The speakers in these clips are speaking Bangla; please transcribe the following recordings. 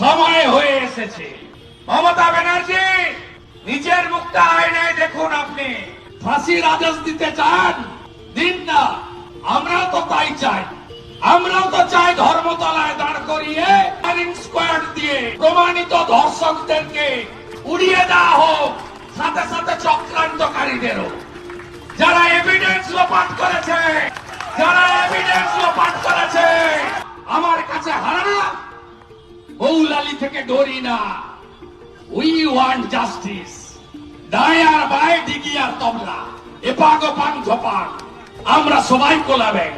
সময় হয়ে এসেছে। মমতা ব্যানার্জি, নিজের মুখটা আয়নায় দেখুন আপনি। ফাঁসির আদেশ দিতে চান? দিন না, আমরাও তো তাই চাই। আমরাও তো চাই ধর্মতলায় দাঁড় করিয়ে স্কোয়াড দিয়ে প্রমাণিত ধর্ষকদেরকে উড়িয়ে দেওয়া হোক, সাথে সাথে চক্রান্তকারীদেরও। যারা এভিডেন্স লোপাট করেছে, যারা এভিডেন্স লোপাট করেছে, আমার কাছে হারানা মৌলালি থেকে ডরি না। উই ওয়ান্ট জাস্টিস দায় আর বায় ডিগি আর তবলা। এপাগ ওপাং ঝোপাং আমরা সবাই কোলাবেন।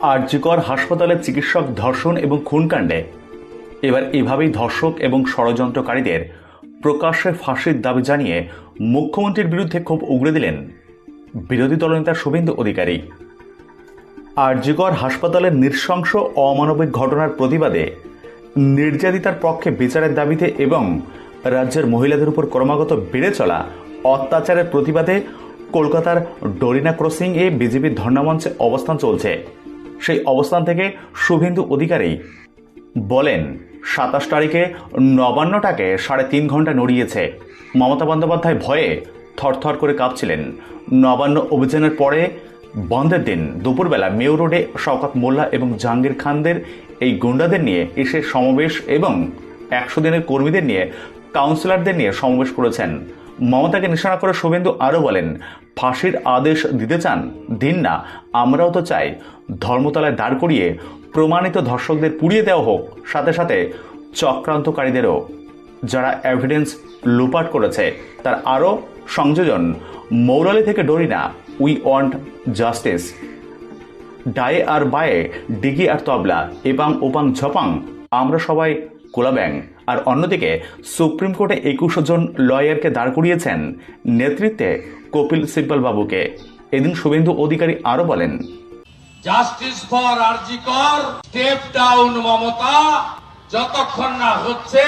আরজিকর হাসপাতালের চিকিৎসক ধর্ষণ এবং খুনকাণ্ডে। এবার এভাবেই ধর্ষক এবং ষড়যন্ত্রকারীদের প্রকাশ্যে ফাঁসির দাবি জানিয়ে মুখ্যমন্ত্রীর বিরুদ্ধে ক্ষোভ উগড়ে দিলেন বিরোধী দলনেতা শুভেন্দু অধিকারী। আরজিকর হাসপাতালের নৃশংস অমানবিক ঘটনার প্রতিবাদে নির্যাতিতার পক্ষে বিচারের দাবিতে এবং রাজ্যের মহিলাদের উপর ক্রমাগত বেড়ে চলা অত্যাচারের প্রতিবাদে কলকাতার ডরিনা ক্রসিং এ বিজেপির ধর্ণামঞ্চে অবস্থান চলছে। সেই অবস্থান থেকে শুভেন্দু অধিকারী বলেন, সাতাশ তারিখে নবান্নটাকে সাড়ে তিন ঘণ্টা নড়িয়েছে। মমতা বন্দ্যোপাধ্যায় ভয়ে থরথর করে কাঁপছিলেন। নবান্ন অভিযানের পরে বন্ধের দিন দুপুরবেলা মেয়ো রোডে শওকত মোল্লা এবং জাহাঙ্গীর খানদের এই গুন্ডাদের নিয়ে এসে সমাবেশ এবং একশো দিনের কর্মীদের নিয়ে কাউন্সিলরদের নিয়ে সমাবেশ করেছেন। মমতাকে নিশানা করে শুভেন্দু আরও বলেন, ফাঁসির আদেশ দিতে চান, দিন না, আমরাও তো চাই। ধর্মতলায় দাঁড় করিয়ে প্রমাণিত ধর্ষকদের পুড়িয়ে দেওয়া হোক। সাথে সাথে চক্রান্তকারীদেরও যারা এভিডেন্স লুপাট করেছে, তার আরও সংযোজন। মৌলালি থেকে ডরি না উই ওয়ান্ট জাস্টিস ডায়ে আর বায়ে, ডিগি আর তবলা, এপাং ওপাং ঝপাং, আমরা সবাই কোলাব্যাং। আর অন্যদিকে, সুপ্রিম কোর্টে একুশ জন লয়ারকে দাঁড় করিয়েছেন নেতৃত্বে কপিল সিব্বল বাবুকে। এদিন শুভেন্দু অধিকারী আরও বলেন justice for RG Kar step down Mamata. যতক্ষণ না হচ্ছে,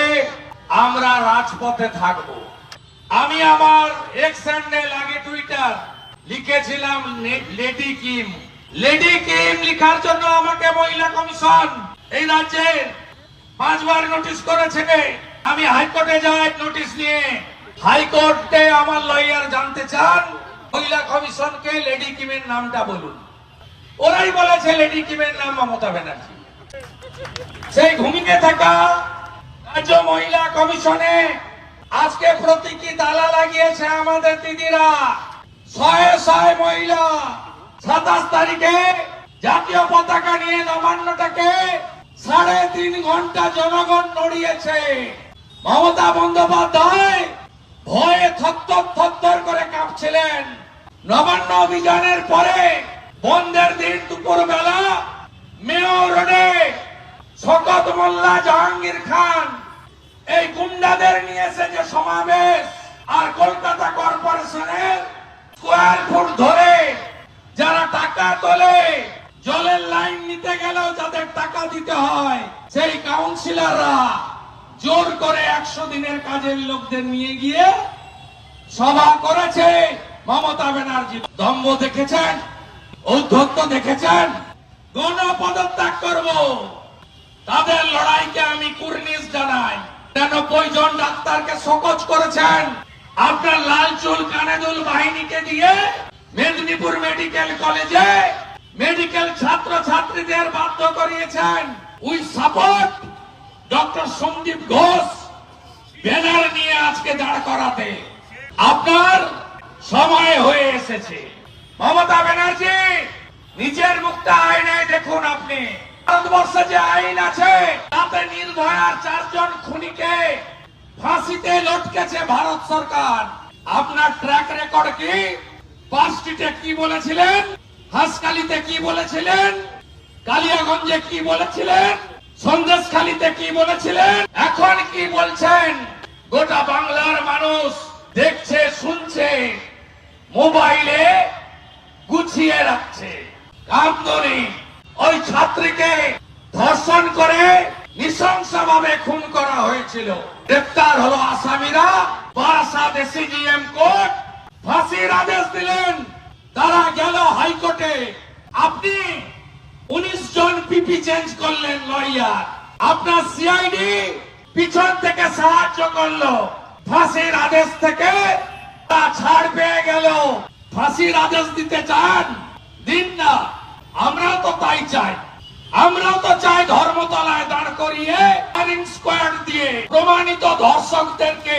আমরা রাজপথে থাকব। আমি আমার এক্স হ্যান্ডেল আগে টুইটার লিখেছিলাম লেডি কিম লেডি কিম লিখার জন্য আমাকে মহিলা কমিশন এই রাজ্যের পাঁচবার নোটিশ করেছে আমি হাইকোর্টে যাই নোটিশ নিয়ে। হাইকোর্টে আমার লয়ার জানতে চান, মহিলা কমিশনকে লেডি কিমের নামটা বলুন। ওরাই বলেছে লেডি কিমের নাম মমতা ব্যানার্জি। সেই ঘুমিয়ে থাকা রাজ্য মহিলা কমিশনে আজকে প্রতীকী তালা লাগিয়েছে আমাদের দিদিরা। শয়ে শয়ে মহিলা। সাতাশ তারিখে জাতীয় পতাকা নিয়ে নবান্নটাকে সাড়ে তিন ঘণ্টা জনগণ নড়িয়েছে। মমতা বন্দ্যোপাধ্যায় ভয়ে থরথর থরথর করে কাঁপছিলেন। নবান্ন অভিযানের পরে বন্ধের দিন দুপুর বেলা মেয়র রোডে শকত মোল্লা, জাহাঙ্গীর খান, এই গুন্ডাদের নিয়েছে যে সমাবেশ আর কলকাতা কর্পোরেশনের স্কোয়ার ফুট ধরে যারা টাকা তোলে, জলের লাইন নিতে গেলেও যাদের টাকা দিতে হয়, সেই কাউন্সিলররা জোর করে একশো দিনের কাজের লোকদের নিয়ে গিয়ে সভা করেছে মমতা ব্যানার্জি। দম্ভ দেখেছেন, ঔদ্ধত্য দেখেছেন গণ পদত্যাগ করব। তাদের লড়াইকে আমি কুর্নিশ জানাই। নিরানব্বই জন ডাক্তারকে সকোচ করেছেন। আপনার লাল চুল কানেদুল বাহিনীকে দিয়ে মেদিনীপুর মেডিকেল কলেজে মেডিকেল ছাত্র ছাত্রীদের বাধ্য করিয়েছেন। We support doctor Sandip Ghosh. Banner নিয়ে আজকে দাঁড় করাতে। আপনার সময় হয়ে এসেছে। মমতা ব্যানার্জি, নিজের মুখটা আয়নায় দেখুন আপনি। ভারতবর্ষে যে আইন আছে, তাতে নির্ভয়ার চারজন খুনিকে ফাঁসিতে লটকেছে ভারত সরকার। আপনার ট্র্যাক রেকর্ড কি? পাঁচটিতে কি বলেছিলেন? হাসকালিতে কি বলেছিলেন? কালিয়াগঞ্জে কি বলেছিলেন? সন্দেশখালিতে কি বলেছিলেন? এখন কি বলছেন? গোটা বাংলার মানুষ দেখছে, শুনছে, মোবাইলে গুছিয়ে রাখছে। কামদনি ওই ছাত্রীকে ধর্ষণ করে নৃশংসভাবে খুন করা হয়েছিল। গ্রেপ্তার হলো আসামিরা বারাসাত এসিজিএম কোর্ট। ফাঁসির আদেশ দিলেন, তারা গেল হাইকোর্টে। আপনি উনিশ জন পিপি চেঞ্জ করলেন লয়ার। আপনার সিআইডি পিছন থেকে সাহায্য করল। ফাঁসির আদেশ থেকে তা ছাড় পেয়ে গেল। ফাঁসির আদেশ দিতে চান? দিন না আমরা তো তাই চাই। আমরা তো চাই ধর্মতলায় দাঁড় করিয়ে স্কোয়াড দিয়ে প্রমাণিত ধর্ষকদেরকে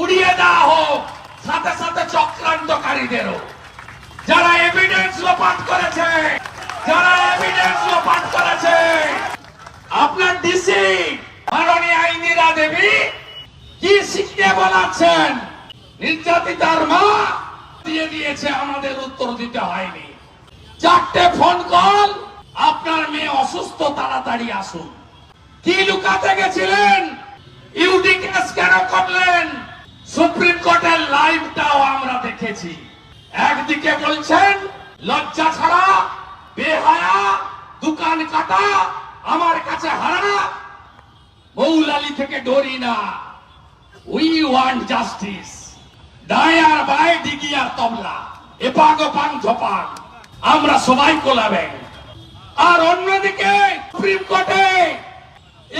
উড়িয়ে দেওয়া হোক। সাথে সাথে চক্রান্তকারীদেরও। যারা এভিডেন্স লোপাট করেছে, যারা এভিডেন্স লোপাট করেছে, আপনার ডিসি মাননীয় ইন্দিরা দেবী কি শিখতে বলাচ্ছেন? নির্যাতিতার মা দিয়ে দিয়েছে, আমাদের উত্তর দিতে হয়নি। চারটে ফোন কল আপনার মেয়ে অসুস্থ, তাড়াতাড়ি আসুন। কি লুকাতে গেছিলেন? ইউডি কেস কেন করলেন? সুপ্রিম কোর্টের লাইভটাও আমরা দেখেছি। একদিকে বলছেন, লজ্জা ছাড়া, বেহায়া, দোকান কাটা, আমার কাছে হারা। মৌলালি থেকে ডরি না। উই ওয়ান্ট জাস্টিস ডায়ার বাই ডিগি আর তবলা। এপাগ পাং ঝপাং আমরা সবাই কোলাবেন। আর অন্যদিকে সুপ্রিম কোর্টে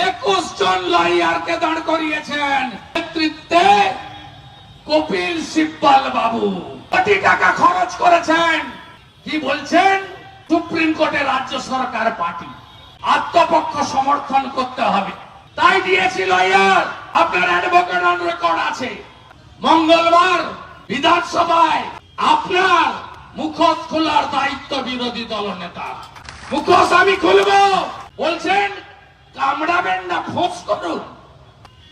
একুশ জন লয়ারকে দাঁড় করিয়েছেন। নেতৃত্বে কপিল সিব্বাল বাবু। কোটি টাকা খরচ করেছেন। কি বলছেন? সুপ্রিম কোর্টে রাজ্য সরকার পার্টি। আত্মপক্ষ সমর্থন করতে হবে। তাই দিয়েছি লয়ার আপনার অ্যাডভোকেট অন রেকর্ড আছে। মঙ্গলবার বিধানসভায় আপনার মুখোশ খোলার দায়িত্ব বিরোধী দল নেতা। মুখোশ আমি খুলব। বলছেন, কামড়াবেন না, ফোঁস করুন।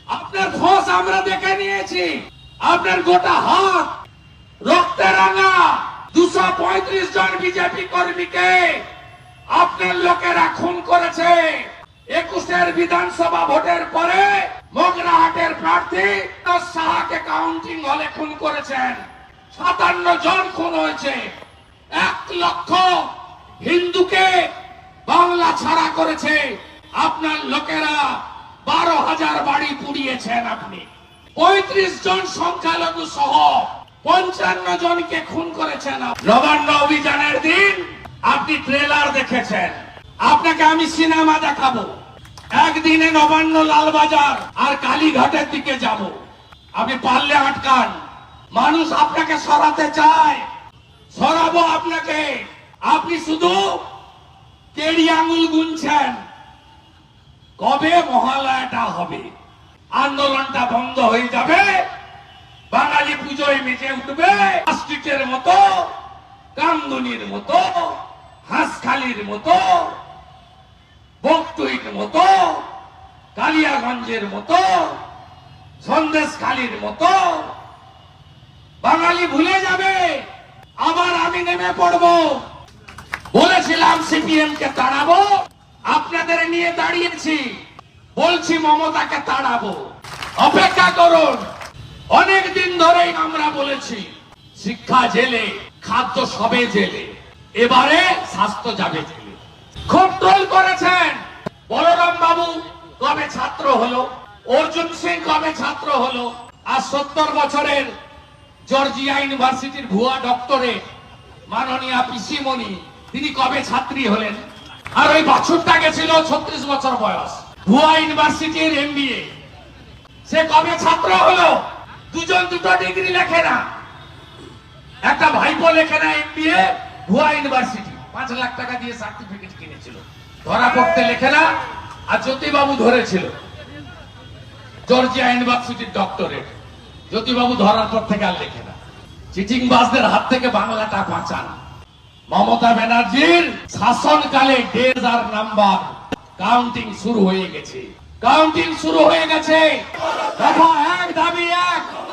আপনার ফোঁস আমরা দেখে নিয়েছি। আপনার গোটা হাত, রক্তে রাঙা দুশো পঁয়ত্রিশ জন বিজেপি কর্মীকে আপনার লোকেরা খুন করেছে। একুশের বিধানসভা ভোটের পরে মগরাহাটের প্রার্থী সাহাকে কাউন্টিং হলে খুন করেছেন। সাতান্ন জন খুন হয়েছে। এক লক্ষ হিন্দুকে বাংলা ছাড়া করেছে। আপনার লোকেরা বারো হাজার বাড়ি পুড়িয়েছেন আপনি। পঁয়ত্রিশ জন সংখ্যালঘু সহ পঞ্চান্ন জনকে খুন করেছেন নবান্ন অভিযানের দিন আপনি ট্রেলার দেখেছেন। আপনাকে আমি সিনেমা দেখাবো। একদিনে নবান্ন লালবাজার আর কালীঘাটের দিকে যাব। আপনি পারলে আটকান। মানুষ আপনাকে সরাতে চায়। সরাবো আপনাকে। আপনি শুধু কেড়ি আঙুল গুনছেন। কবে মহালয়াটা হবে? আন্দোলনটা বন্ধ হয়ে যাবে। বাঙালি পুজোয় মেজে উঠবে। স্ট্রিটের মতো, কামদুনির মতো, হাঁসখালির মতো, বকটুইর মতো, কালিয়াগঞ্জের মতো সন্দেশখালির মতো। বাঙালি ভুলে যাবে। আবার আমি নেমে পড়ব। বলেছিলাম সিপিএম কে দাঁড়াবো আপনাদের নিয়ে দাঁড়িয়েছি। বলছি, মমতাকে তাড়াবো। অপেক্ষা করুন। অনেক দিন ধরেই আমরা বলেছি, শিক্ষা জেলে, খাদ্য সবে জেলে। এবারে স্বাস্থ্য যাবে জেলে। খুব ট্রোল করেছেন বলরাম বাবু কবে ছাত্র হলো? অর্জুন সিং কবে ছাত্র হলো? আর সত্তর বছরের জর্জিয়া ইউনিভার্সিটির ভুয়া ডক্টরে মাননীয়া পিসিমণি, তিনি কবে ছাত্রী হলেন? আর ওই বাছুরটা গেছিল ছত্রিশ বছর বয়স। ভুয়া ইউনিভার্সিটির এমবিএ সে কবে ছাত্র হলো? দুজন দুটো ডিগ্রি লেখে না। একটা ভাইপো লেখে না এমবিএ ভুয়া ইউনিভার্সিটি। পাঁচ লাখ টাকা দিয়ে সার্টিফিকেট কিনেছিল। ধরা পড়তে লেখে না, আর জ্যোতিবাবু ধরেছিল। জর্জিয়া ইউনিভার্সিটির ডক্টরেট। জ্যোতিবাবু ধরার পর থেকে আর লেখে না। চিটিং বাসদের হাত থেকে বাংলাটা বাঁচান। মমতা ব্যানার্জির শাসনকালে ডেজ আর নাম্বার কাউন্টিং শুরু হয়ে গেছে। কাউন্টিং শুরু হয়ে গেছে। দফা এক দাবি এক।